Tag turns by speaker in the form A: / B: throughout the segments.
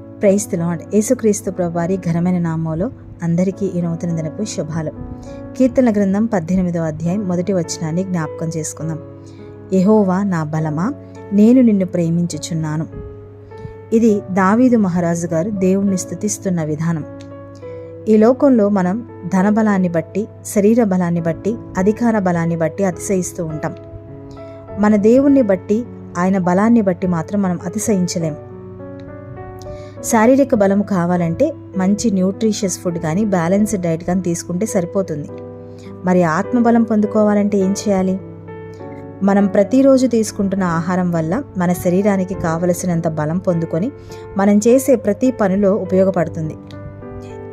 A: ప్రైస్తు lord యేసుక్రీస్తు ప్రభువారి ఘనమైన నామంలో అందరికీ ఈ నూతన దినపు శుభాలు. కీర్తన గ్రంథం పద్దెనిమిదో అధ్యాయం మొదటి వచనాన్ని జ్ఞాపకం చేసుకుందాం. యహోవా నా బలమా? నేను నిన్ను ప్రేమించుచున్నాను. ఇది దావీదు మహారాజు గారు దేవుణ్ణి స్థుతిస్తున్న విధానం. ఈ లోకంలో మనం ధన బలాన్ని బట్టి శరీర బలాన్ని బట్టి అధికార బలాన్ని బట్టి అతిశయిస్తూ ఉంటాం. మన దేవుణ్ణి బట్టి ఆయన బలాన్ని బట్టి మాత్రం మనం అతిశయించలేం. శారీరక బలం కావాలంటే మంచి న్యూట్రిషియస్ ఫుడ్ కానీ బ్యాలెన్స్డ్ డైట్ కానీ తీసుకుంటే సరిపోతుంది. మరి ఆత్మబలం పొందుకోవాలంటే ఏం చేయాలి? మనం ప్రతిరోజు తీసుకుంటున్న ఆహారం వల్ల మన శరీరానికి కావలసినంత బలం పొందుకొని మనం చేసే ప్రతి పనిలో ఉపయోగపడుతుంది.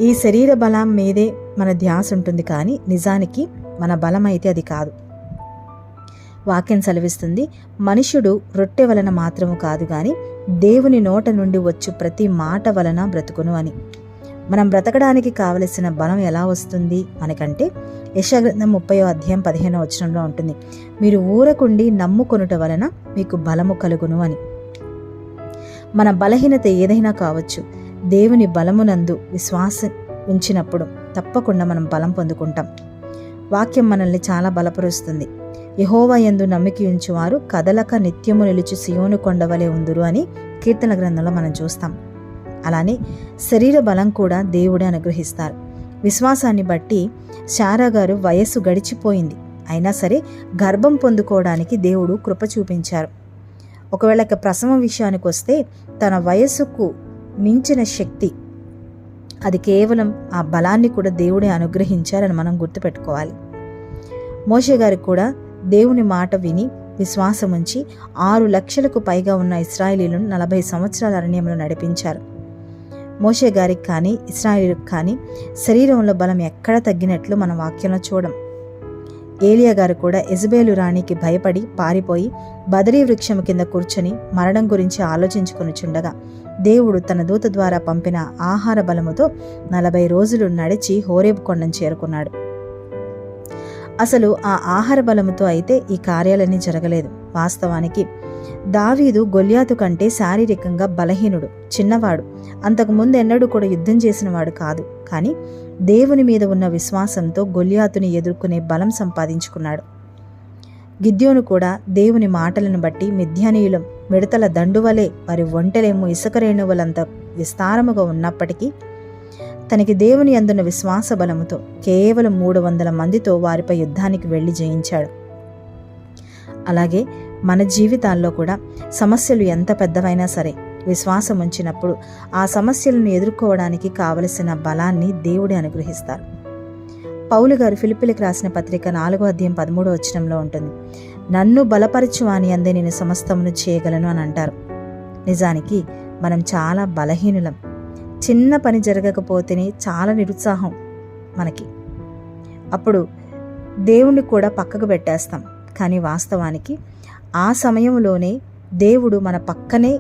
A: ఈ శరీర బలం మీదే మన ధ్యాస ఉంటుంది కానీ నిజానికి మన బలం అయితే అది కాదు. వాక్యం సెలవిస్తుంది. మనుషుడు రొట్టె వలన మాత్రము కాదు కానీ దేవుని నోట నుండి వచ్చు ప్రతి మాట వలన బ్రతుకును అని. మనం బ్రతకడానికి కావలసిన బలం ఎలా వస్తుంది మనకంటే యశగ్రంథం ముప్పై అధ్యాయం పదిహేనో వచనంలో ఉంటుంది. మీరు ఊరకుండి నమ్ముకొనుట వలన మీకు బలము కలుగును అని. మన బలహీనత ఏదైనా కావచ్చు దేవుని బలమునందు విశ్వాసం ఉంచినప్పుడు తప్పకుండా మనం బలం పొందుకుంటాం. వాక్యం మనల్ని చాలా బలపరుస్తుంది. యహోవా యందు నమ్మికి ఉంచువారు కదలక నిత్యము నిలిచి సియోను కొండవలే ఉందురు అని కీర్తన గ్రంథంలో మనం చూస్తాం. అలానే శరీర బలం కూడా దేవుడే అనుగ్రహిస్తారు. విశ్వాసాన్ని బట్టి శారా గారు వయస్సు గడిచిపోయింది. అయినా సరే గర్భం పొందుకోవడానికి దేవుడు కృప చూపించారు. ఒకవేళ ఇక ప్రసవం విషయానికి వస్తే తన వయస్సుకు మించిన శక్తి అది కేవలం ఆ బలాన్ని కూడా దేవుడే అనుగ్రహించారని మనం గుర్తుపెట్టుకోవాలి. మోషే గారికి కూడా దేవుని మాట విని విశ్వాసముంచి ఆరు లక్షలకు పైగా ఉన్న ఇస్రాయేలీలను నలభై సంవత్సరాల అరణ్యంలో నడిపించారు. మోషే గారికి కానీ ఇస్రాయేలీలకు కానీ శరీరంలో బలం ఎక్కడ తగ్గినట్లు మన వాక్యంలో చూడం. ఏలియా గారు కూడా ఎజబేలు రాణికి భయపడి పారిపోయి బదరీ వృక్షం కింద కూర్చొని మరణం గురించి ఆలోచించుకుని చుండగా దేవుడు తన దూత ద్వారా పంపిన ఆహార బలముతో నలభై రోజులు నడిచి హోరేబు కొండను చేరుకున్నాడు. అసలు ఆ ఆహార బలముతో అయితే ఈ కార్యాలన్నీ జరగలేదు. వాస్తవానికి దావీదు గొల్యాతు కంటే శారీరకంగా బలహీనుడు చిన్నవాడు. అంతకు ముందు ఎన్నడూ కూడా యుద్ధం చేసినవాడు కాదు. కానీ దేవుని మీద ఉన్న విశ్వాసంతో గొల్యాతుని ఎదుర్కొనే బలం సంపాదించుకున్నాడు. గిద్యోను కూడా దేవుని మాటలను బట్టి మిథ్యానీయుల మిడతల దండువలే వారి ఒంటలేమో ఇసుక రేణువులంత విస్తారముగా ఉన్నప్పటికీ తనకి దేవుని అందున్న విశ్వాస బలముతో కేవలం మూడు వందల మందితో వారిపై యుద్ధానికి వెళ్ళి జయించాడు. అలాగే మన జీవితాల్లో కూడా సమస్యలు ఎంత పెద్దవైనా సరే విశ్వాసం ఉంచినప్పుడు ఆ సమస్యలను ఎదుర్కోవడానికి కావలసిన బలాన్ని దేవుడే అనుగ్రహిస్తారు. పౌలు గారు ఫిలిపిలకు రాసిన పత్రిక నాలుగో అధ్యాయం పదమూడో వచనంలో ఉంటుంది. నన్ను బలపరచు అని అందే నేను సమస్తమును చేయగలను అని అంటారు. నిజానికి మనం చాలా బలహీనులం. చిన్న పని జరగకపోతేనే చాలా నిరుత్సాహం మనకి. అప్పుడు దేవుణ్ణి కూడా పక్కకు పెట్టేస్తాం. కానీ వాస్తవానికి ఆ సమయంలోనే దేవుడు మన పక్కనే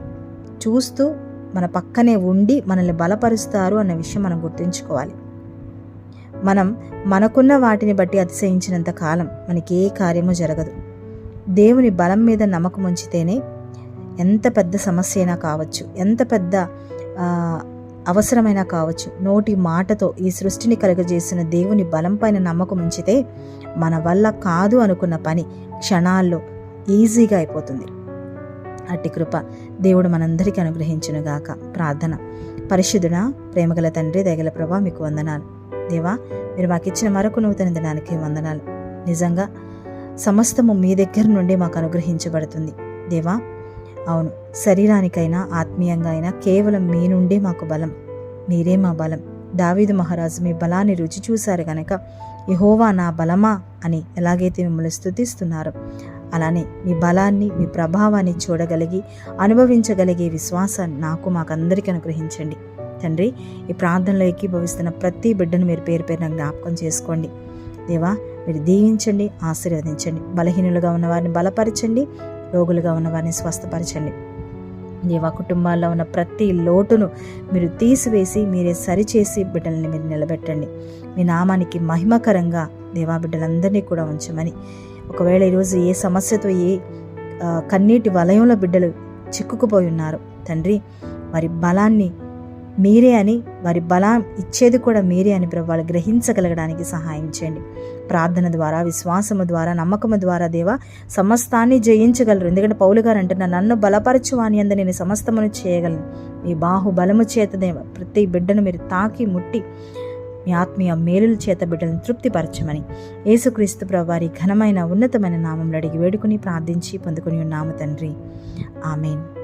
A: చూస్తూ మన పక్కనే ఉండి మనల్ని బలపరుస్తారు అన్న విషయం మనం గుర్తుంచుకోవాలి. మనం మనకున్న వాటిని బట్టి అతిశయించినంత కాలం మనకి ఏ కార్యము జరగదు. దేవుని బలం మీద నమ్మకం ఉంచితేనే ఎంత పెద్ద సమస్య అయినా కావచ్చు ఎంత పెద్ద అవసరమైనా కావచ్చు నోటి మాటతో ఈ సృష్టిని కలుగజేసిన దేవుని బలం పైన నమ్మకం ఉంచితే మన వల్ల కాదు అనుకున్న పని క్షణాల్లో ఈజీగా అయిపోతుంది. అట్టి కృప దేవుడు మనందరికీ అనుగ్రహించునుగాక. ప్రార్థన. పరిశుద్ధుడ ప్రేమగల తండ్రి దయగల ప్రభా మీకు వందనాలు. దేవా మీరు మాకు ఇచ్చిన మరొక నూతన దినానికి వందనాలు. నిజంగా సమస్తము మీ దగ్గర నుండి మాకు అనుగ్రహించబడుతుంది. దేవా అవును శరీరానికైనా ఆత్మీయంగా అయినా కేవలం మీ నుండే మాకు బలం. మీరే మా బలం. దావీదు మహారాజు మీ బలాన్ని రుచి చూశారు గనక యహోవా నా బలమా అని ఎలాగైతే మిమ్మల్ని స్థుతిస్తున్నారు అలానే మీ బలాన్ని మీ ప్రభావాన్ని చూడగలిగి అనుభవించగలిగే విశ్వాసాన్ని నాకు మాకందరికీ అనుగ్రహించండి. తండ్రి ఈ ప్రార్థనలో ఏకీభవిస్తున్న ప్రతి బిడ్డను మీరు పేరు పేరున జ్ఞాపకం చేసుకోండి. దేవా మీరు దీవించండి ఆశీర్వదించండి. బలహీనులుగా ఉన్నవారిని బలపరచండి రోగులుగా ఉన్నవారిని స్వస్థపరచండి. దేవా కుటుంబాల్లో ఉన్న ప్రతి లోటును మీరు తీసివేసి మీరే సరిచేసి బిడ్డల్ని మీరు నిలబెట్టండి. మీ నామానికి మహిమకరంగా దేవా బిడ్డలందరినీ కూడా ఉంచమని ఒకవేళ ఈరోజు ఏ సమస్యతో ఏ కన్నీటి వలయంలో బిడ్డలు చిక్కుకుపోయి ఉన్నారు తండ్రి వారి బలాన్ని మీరే అని వారి బలం ఇచ్చేది కూడా మీరే అని ప్రభు వాళ్ళు గ్రహించగలగడానికి సహాయం చేయండి. ప్రార్థన ద్వారా విశ్వాసము ద్వారా నమ్మకము ద్వారా దేవా సమస్తాన్ని జయించగలరు. ఎందుకంటే పౌలు గారు అంటున్నారు నన్ను బలపరచు అని అందు నేను సమస్తమును చేయగలను. మీ బాహుబలము చేత దేవ ప్రతి బిడ్డను మీరు తాకి ముట్టి మీ ఆత్మీయ మేలుల చేత బిడ్డలను తృప్తిపరచమని. యేసుక్రీస్తు ప్రభువారి ఘనమైన ఉన్నతమైన నామంలో అడిగి వేడుకుని ప్రార్థించి పొందుకుని ఉన్నాము తండ్రి. ఆమెన్.